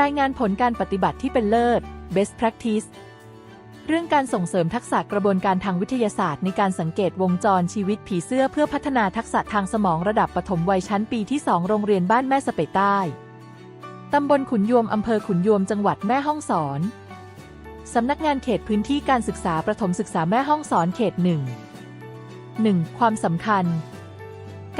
รายงานผลการปฏิบัติที่เป็นเลิศ best practice เรื่องการส่งเสริมทักษะกระบวนการทางวิทยาศาสตร์ ในการสังเกตวงจรชีวิตผีเสื้อเพื่อพัฒนาทักษะทางสมองระดับปฐมวัยชั้นปีที่ 2 โรงเรียนบ้านแม่สเปดใต้ ตำบลขุนยวม อำเภอขุนยวม จังหวัดแม่ฮ่องสอน สำนักงานเขตพื้นที่การศึกษาประถมศึกษาแม่ฮ่องสอนเขตหนึ่ง 1. ความสำคัญ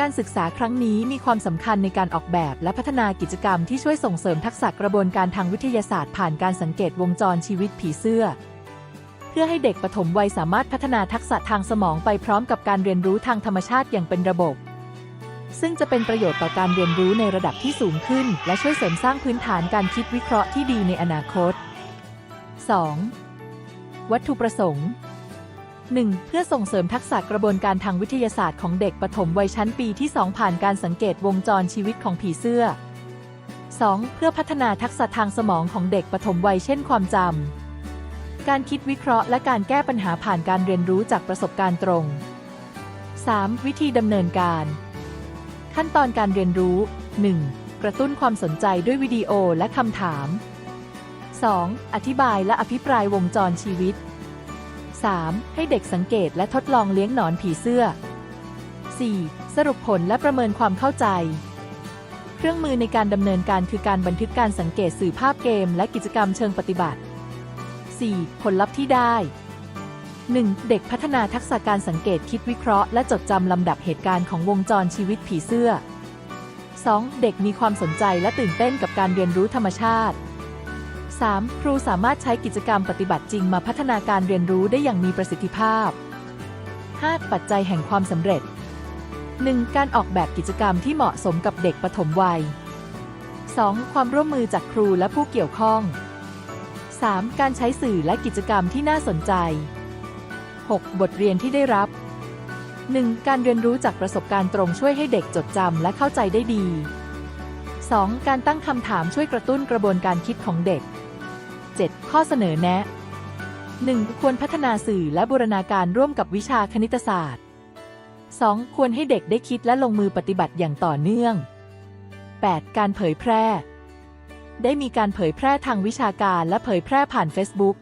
การศึกษาครั้งนี้มีความสำคัญในการออกแบบและพัฒนากิจกรรมที่ช่วยส่งเสริมทักษะกระบวนการทางวิทยาศาสตร์ ผ่านการสังเกตวงจรชีวิตผีเสื้อ เพื่อให้เด็กปฐมวัยสามารถพัฒนาทักษะทางสมองไปพร้อมกับการเรียนรู้ทางธรรมชาติอย่างเป็นระบบ ซึ่งจะเป็นประโยชน์ต่อการเรียนรู้ในระดับที่สูงขึ้น และช่วยเสริมสร้างพื้นฐานการคิดวิเคราะห์ที่ดีในอนาคต 2. วัตถุประสงค์ 1. เพื่อส่งเสริมทักษะกระบวนการทางวิทยาศาสตร์ของเด็กปฐมวัยชั้นปีที่ 2 ผ่านการสังเกตวงจรชีวิตของผีเสื้อ 2. เพื่อพัฒนาทักษะทางสมองของเด็กปฐมวัยเช่นความจำ การคิดวิเคราะห์และการแก้ปัญหาผ่านการเรียนรู้จากประสบการณ์ตรง 3. วิธีดำเนินการ ขั้นตอนการเรียนรู้ 1. กระตุ้นความสนใจด้วยวิดีโอและคำถาม 2. อธิบายและอภิปรายวงจรชีวิต 3. ให้เด็กสังเกตและทดลองเลี้ยงหนอนผีเสื้อ 4. สรุปผลและประเมินความเข้าใจ เครื่องมือในการดำเนินการคือการบันทึกการสังเกตสื่อภาพเกม และกิจกรรมเชิงปฏิบัติ 4. ผลลัพธ์ที่ได้ 1. เด็กพัฒนาทักษะการสังเกตคิดวิเคราะห์ และจดจำลำดับเหตุการณ์ของวงจรชีวิตผีเสื้อ 2. เด็กมีความสนใจและตื่นเต้นกับการเรียนรู้ธรรมชาติ 3. ครูสามารถใช้กิจกรรมปฏิบัติจริงมาพัฒนาการเรียนรู้ได้อย่างมีประสิทธิภาพ 5. ปัจจัยแห่งความสำเร็จ 1. การออกแบบกิจกรรมที่เหมาะสมกับเด็กปฐมวัย 2. ความร่วมมือจากครูและผู้เกี่ยวข้อง 3. การใช้สื่อและกิจกรรมที่น่าสนใจ 6. บทเรียนที่ได้รับ 1. การเรียนรู้จากประสบการณ์ตรงช่วยให้เด็กจดจำและเข้าใจได้ดี 2. การตั้งคำถามช่วยกระตุ้นกระบวนการคิดของเด็ก 7. ข้อเสนอแนะ 1. ควรพัฒนาสื่อและบูรณาการร่วมกับวิชาคณิตศาสตร์ 2. ควรให้เด็กได้คิดและลงมือปฏิบัติอย่างต่อเนื่อง 8. การเผยแพร่ ได้มีการเผยแพร่ทางวิชาการและเผยแพร่ผ่าน Facebook